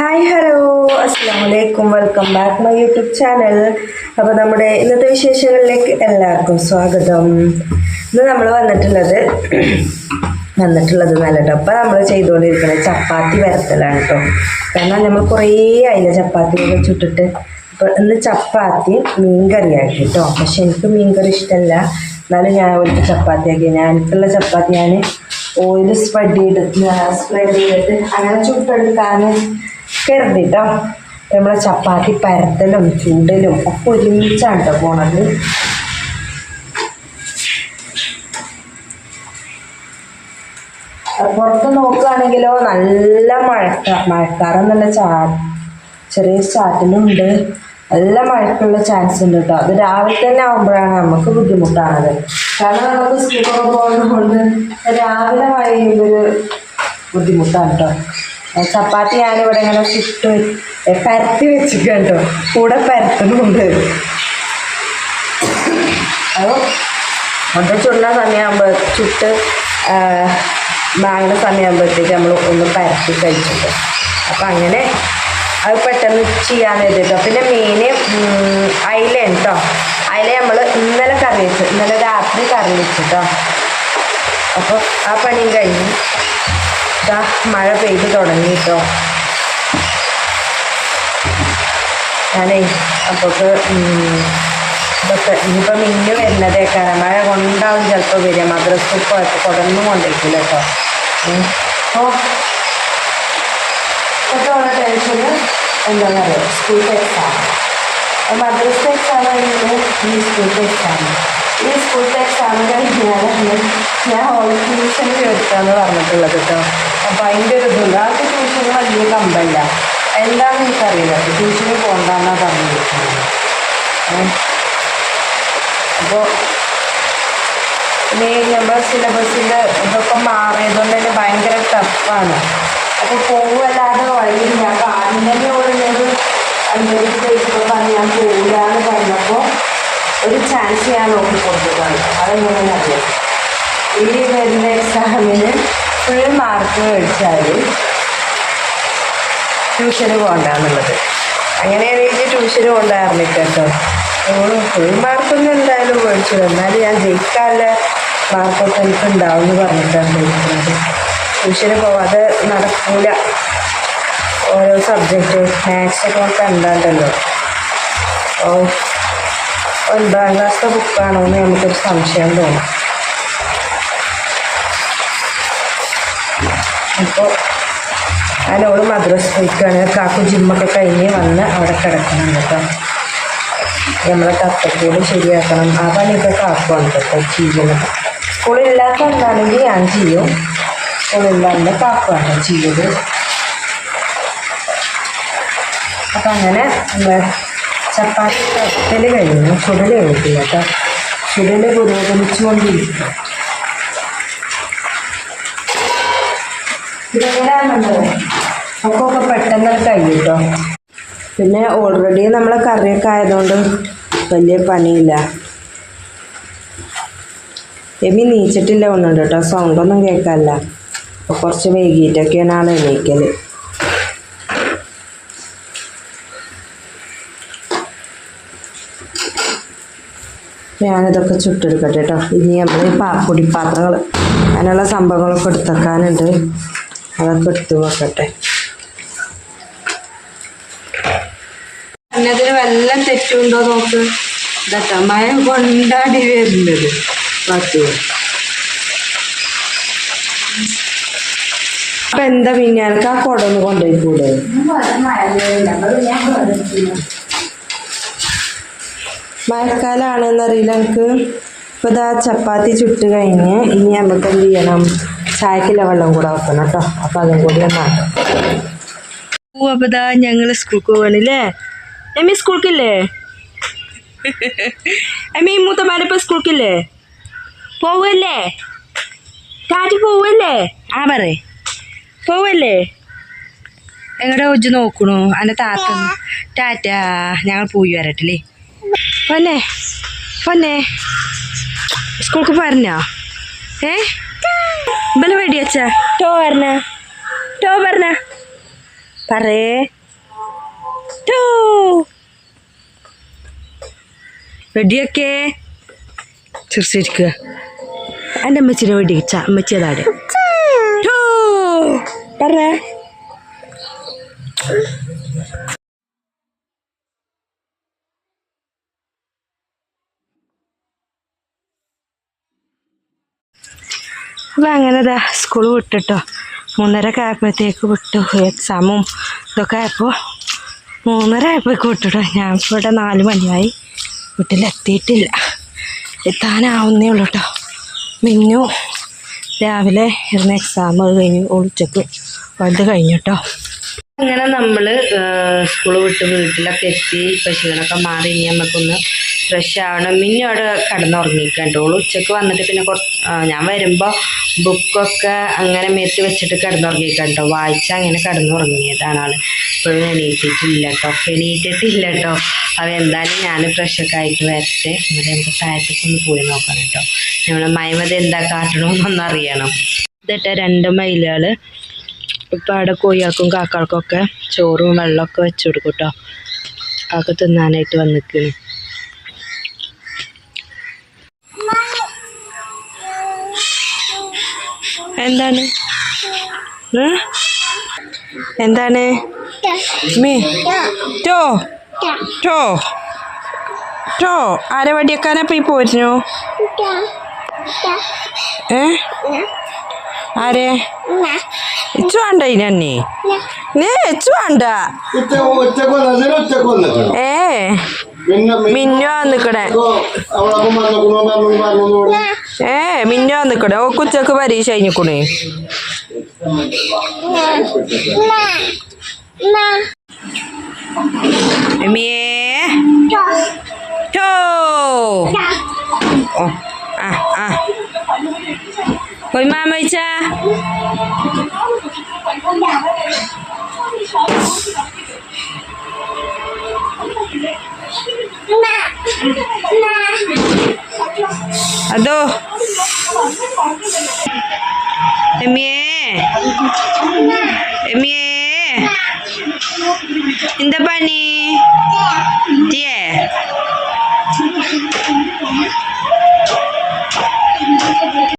Hi hello. അസ്സാം വലൈക്കും welcome back my YouTube channel. അപ്പോൾ നമ്മുടെ ഇന്നത്തെ വിശേഷങ്ങളിലേക്ക് എല്ലാവർക്കും സ്വാഗതം. ഇന്ന് നമ്മൾ വന്നിട്ടുള്ളത് വന്നിട്ടുള്ളത് നല്ല കേട്ടോ അപ്പോൾ നമ്മൾ ചെയ്തുകൊണ്ടിരിക്കുന്നത് ചപ്പാത്തി വരത്തലാണ് കേട്ടോ കാരണം നമ്മൾ കുറേ ആയില്ല ചപ്പാത്തിയൊക്കെ ചുട്ടിട്ട് അപ്പോൾ ഇന്ന് ചപ്പാത്തി മീൻകറിയാക്കി കേട്ടോ പക്ഷെ എനിക്ക് മീൻകറി ഇഷ്ടമല്ല എന്നാലും ഞാൻ അവർക്ക് ചപ്പാത്തിയാക്കി. ഞാൻ എനിക്കുള്ള ചപ്പാത്തി ഞാൻ ഓയിൽ സ്പ്രെഡ് ചെയ്തിട്ട് സ്പ്രെഡ് ചെയ്തിട്ട് അങ്ങനെ ചുട്ടെടുക്കാൻ കരുതി കേട്ടോ നമ്മളെ ചപ്പാത്തി പരത്തലും ചൂടലും ഒക്കെ ഒരുമിച്ചാണ് കേട്ടോ പോണത് പുറത്ത് നോക്കുകയാണെങ്കിലോ നല്ല മഴക്ക നല്ല ചാ ചെറിയ ചാറ്റലുണ്ട്. നല്ല മഴക്കുള്ള ചാൻസ് ഉണ്ട് കേട്ടോ അത് രാവിലെ തന്നെ ആകുമ്പോഴാണ് നമുക്ക് ബുദ്ധിമുട്ടാണത്. കാരണം നമുക്ക് സ്കൂളൊക്കെ പോകുന്നതുകൊണ്ട് രാവിലെ മഴ ചെയ്യുമ്പോൾ ബുദ്ധിമുട്ടാണ് കേട്ടോ ചപ്പാത്തി ഞാനിവിടെ ഇങ്ങനെ ചുട്ട് പരത്തി വെച്ചിട്ടുണ്ടോ. കൂടെ പരത്തുന്നുണ്ട് അത് അത് ചുടുന്ന സമയമാകുമ്പോൾ ചുട്ട് വാങ്ങുന്ന സമയമാകുമ്പോഴത്തേക്ക് നമ്മൾ ഒന്ന് പരത്തി കഴിച്ചിട്ട്. അപ്പം അങ്ങനെ അത് പെട്ടെന്ന് ചെയ്യാന്ന് എഴുതിട്ടോ പിന്നെ മീന് അയില കേട്ടോ അയില നമ്മൾ ഇന്നലെ കറി വെച്ചു. ഇന്നലെ രാത്രി കറി വെച്ചിട്ടോ അപ്പൊ ആ പണിയും കഴിഞ്ഞു. മഴ പെയ്ത് തുടങ്ങി കേട്ടോ ഞാനേ അപ്പോൾ ഇതൊക്കെ ഇനിയിപ്പോൾ മിന്നു വരുന്നതേക്കാണ്. മഴ കൊണ്ടാവും ചിലപ്പോൾ വരിക. മദ്രസ് ഇപ്പോൾ കൊടന്നും കൊണ്ടിരിക്കില്ല കേട്ടോ അപ്പോൾ ഇപ്പോഴത്തെ ടെൻഷന് എന്താണെന്ന് അറിയാം? സ്കൂളിലെ എക്സാം മദ്രസ എക്സാം കഴിഞ്ഞാൽ ഈ സ്കൂളിലെ എക്സാം ഈ സ്കൂളിലെ എക്സാം കഴിഞ്ഞാലാണ് ഞാൻ ഹോൾ ട്യൂഷന് ചേർക്കാന്ന് പറഞ്ഞിട്ടുള്ളത് കേട്ടോ അപ്പോൾ അതിന്റെ ഒരു ആൾക്ക് ട്യൂഷന് വലിയ കമ്പല്ല. എന്താണെന്ന് എനിക്കറിയില്ല ട്യൂഷന് പോകണ്ടെന്നാണ് പറഞ്ഞിരിക്കുന്നത്. അപ്പോൾ ഇനി നമ്മുടെ സിലബസിന്റെ ഇതൊക്കെ മാറിയതുകൊണ്ട് തന്നെ ഭയങ്കര ടഫാണ് അപ്പോൾ പോവല്ലാതെ വഴിയില്ല. അപ്പോൾ ആദ്യം തന്നെ ഓടുന്നത് പറഞ്ഞു ഞാൻ പോവില്ല എന്ന് പറഞ്ഞപ്പോൾ ഒരു ചാൻസ് ഞാൻ നോക്കി കൊടുത്തതാണ് അതെങ്ങനെയാണെന്ന് അറിയാം ഈ വരുന്ന എക്സാമിന് മാർക്ക് മേടിച്ചാൽ ട്യൂഷന് പോകണ്ടെന്നുള്ളത്. അങ്ങനെയാണെങ്കിൽ ട്യൂഷന് കൊണ്ടായിരുന്നില്ല കേട്ടോ ഫുൾ മാർക്കൊന്നും എന്തായാലും മേടിച്ചു എന്നാലും ഞാൻ ജയിക്കാനുള്ള മാർക്കൊക്കെ എനിക്ക് ഉണ്ടാവും എന്ന് പറഞ്ഞിട്ടാണ് ജയിക്കുന്നത് ട്യൂഷന് പോവാതെ നടക്കില്ല ഓരോ സബ്ജക്റ്റ് മാത്സൊക്കെ നമുക്ക് എന്താണ്ടല്ലോ ഓ ഒൻപതാം ക്ലാസ്സിലെ ബുക്കാണോ എന്ന് നമുക്കൊരു സംശയം തോന്നും. അപ്പോൾ അതിനോട് മദ്രസ് പോയിക്കാണ്. കാക്കു ജിമ്മൊക്കെ കഴിഞ്ഞ് വന്ന് അവിടെ കിടക്കണം കേട്ടോ. നമ്മളെ കത്തക്കൂട് ശരിയാക്കണം. ആ പണിയൊക്കെ കാക്കുവാണ് കേട്ടോ ചെയ്യുന്നത്. സ്കൂളില്ലാത്ത എന്താണെങ്കിൽ ഞാൻ ചെയ്യും. സ്കൂളില്ലാണ്ട് കാക്കുവാണ് ചെയ്യത് അപ്പം അങ്ങനെ ചപ്പാത്തി കത്തൽ കഴിഞ്ഞു ചുടൽ കഴിഞ്ഞിട്ടില്ല കേട്ടോ. ചുടൽ പുരോഗമിച്ചുകൊണ്ടിരിക്കും ഒക്കെ പെട്ടെന്ന് കഴിയും കേട്ടോ പിന്നെ ഓൾറെഡി നമ്മളെ കറിയൊക്കെ ആയതുകൊണ്ട് വലിയ പണിയില്ല. എമി നീച്ചിട്ടില്ല ഒന്നുണ്ട് കേട്ടോ സൗണ്ടൊന്നും കേൾക്കാനില്ല. അപ്പോൾ കുറച്ച് വൈകിട്ടൊക്കെയാണ് ആൾ എണീക്കൽ ഞാനിതൊക്കെ ചുട്ടെടുക്കട്ടെ കേട്ടോ ഇനി നമ്മൾ ഈ പൊടിപ്പാത്രങ്ങൾ അങ്ങനെയുള്ള സംഭവങ്ങളൊക്കെ എടുത്തേക്കാനുണ്ട്. അതൊക്കെ എടുത്തു വെക്കട്ടെ അതിന് വല്ല തെറ്റുണ്ടോ നോക്ക്. ഇതൊക്കെ മഴ കൊണ്ടാടി വരുന്നത്. പത്തു അപ്പൊ എന്താ പിന്നെ എനിക്ക് ആ കുടന്ന് കൊണ്ടുപോയി കൂടെ മഴക്കാലാണെന്നറിയില്ല എനിക്ക്. ഇപ്പൊ ഇതാ ചപ്പാത്തി ചുട്ട് കഴിഞ്ഞ് ഇനി നമുക്ക് എന്ത് ചെയ്യണം? ചായക്കുള്ള വെള്ളം കൂടെ വെക്കണം കേട്ടോ. അപ്പൊ അതും കൂടി ഒന്നാക്കാം ഓ അപ്പൊ ഇതാ പോവാണല്ലേ എമ്മി സ്കൂൾക്കില്ലേ എമ്മി മൂത്തമാരിപ്പോ സ്കൂൾക്കില്ലേ പോവല്ലേ? കാറ്റ് പോവല്ലേ? ആ പറയേ പോവല്ലേ? എങ്ങടെ ഒജ്ജ് നോക്കണു? അന്റെ താത്ത ടാറ്റ ഞങ്ങൾ പോയി വരട്ടില്ലേ? പൊന്നെ പൊന്നെ. സ്കൂൾക്ക് പറഞ്ഞോ? ഏ? ബല വെടി അച്ഛ ടോ പറഞ്ഞ. ടോ പറഞ്ഞ. പറേ ടോ. വെടിയൊക്കെ ചിരിച്ചിരിക്കുക എന്റെ അമ്മച്ചിനെ വെടിച്ച അമ്മച്ചി അതാടെ. ടോ. പറ അപ്പം അങ്ങനെ ഇതാ സ്കൂൾ വിട്ടിട്ടോ. മൂന്നര ഒക്കെ ആയപ്പോഴത്തേക്ക് വിട്ടു. എക്സാമും ഇതൊക്കെ ആയപ്പോൾ മൂന്നര ആയപ്പോഴേക്ക് വിട്ടിട്ടോ. ഞാൻ ഇവിടെ നാല് മണിയായി. വീട്ടിലെത്തിയിട്ടില്ല എത്താനാവുന്നേ ഉള്ളൂ കേട്ടോ മിന്നു രാവിലെ ഇരുന്ന് എക്സാം കഴിഞ്ഞു ഒളിച്ചക്ക് വലുത് കഴിഞ്ഞു കേട്ടോ അങ്ങനെ നമ്മൾ സ്കൂൾ വിട്ട് വീട്ടിലൊക്കെ എത്തി. പശുവിനൊക്കെ മാറി ഇനി നമുക്കൊന്ന് ഫ്രഷ് ആവണം മിന്നും അവിടെ കിടന്നുറങ്ങിക്കണ്ടോളൂ ഉച്ചയ്ക്ക് വന്നിട്ട് പിന്നെ കുറച്ച് ഞാൻ വരുമ്പോൾ ബുക്കൊക്കെ അങ്ങനെ മേത്ത് വെച്ചിട്ട് കിടന്നുറങ്ങിക്കണ്ടോ വായിച്ച അങ്ങനെ കിടന്നുറങ്ങിയതാണ് ആൾ ഇപ്പോഴും എണീറ്റിട്ടില്ല കേട്ടോ എണീറ്റിട്ടില്ല കേട്ടോ അത് എന്തായാലും ഞാൻ ഫ്രഷൊക്കെ ആയിട്ട് വരട്ടെ. എന്നിട്ട് നമുക്ക് താഴത്തേക്ക് ഒന്ന് പോയി നോക്കണം കേട്ടോ നമ്മൾ മൈമത് എന്താ കാട്ടണമെന്നൊന്ന് അറിയണം. ഇതിട്ട് രണ്ട് മയിലുകൾ ഇപ്പം അവിടെ കോഴികൾക്കും കാക്കൾക്കൊക്കെ ചോറും വെള്ളമൊക്കെ വെച്ചു കൊടുക്കും കേട്ടോ അതൊക്കെ തിന്നാനായിട്ട് വന്നിക്കണ് എന്താണ്? എന്താണ്? മീ ടോ ടോ ടോ. ആരെ വടിയക്കാനപ്പം പോയി പോരുന്നു? ഏ? ആരെ? ഇച്ചു വേണ്ട ഇനി നേ ഇച്ചു വേണ്ട. ഏ? മിന്നു വന്നിക്കണേ അവളപ്പം വന്നേക്കണു പറഞ്ഞു പറഞ്ഞു ഇവിടെ ഏ മിന്നു വന്നിക്കണേ ഓ ഉച്ചയ്ക്ക് പരീക്ഷ കഴിഞ്ഞിക്കണേ. എമ്മിയേ ടോ. ഓ ആ ആ. പോയി മാമ വെച്ചാ അതോ എമ്മിയേ എമ്മിയേ എന്താ പണി തീയേ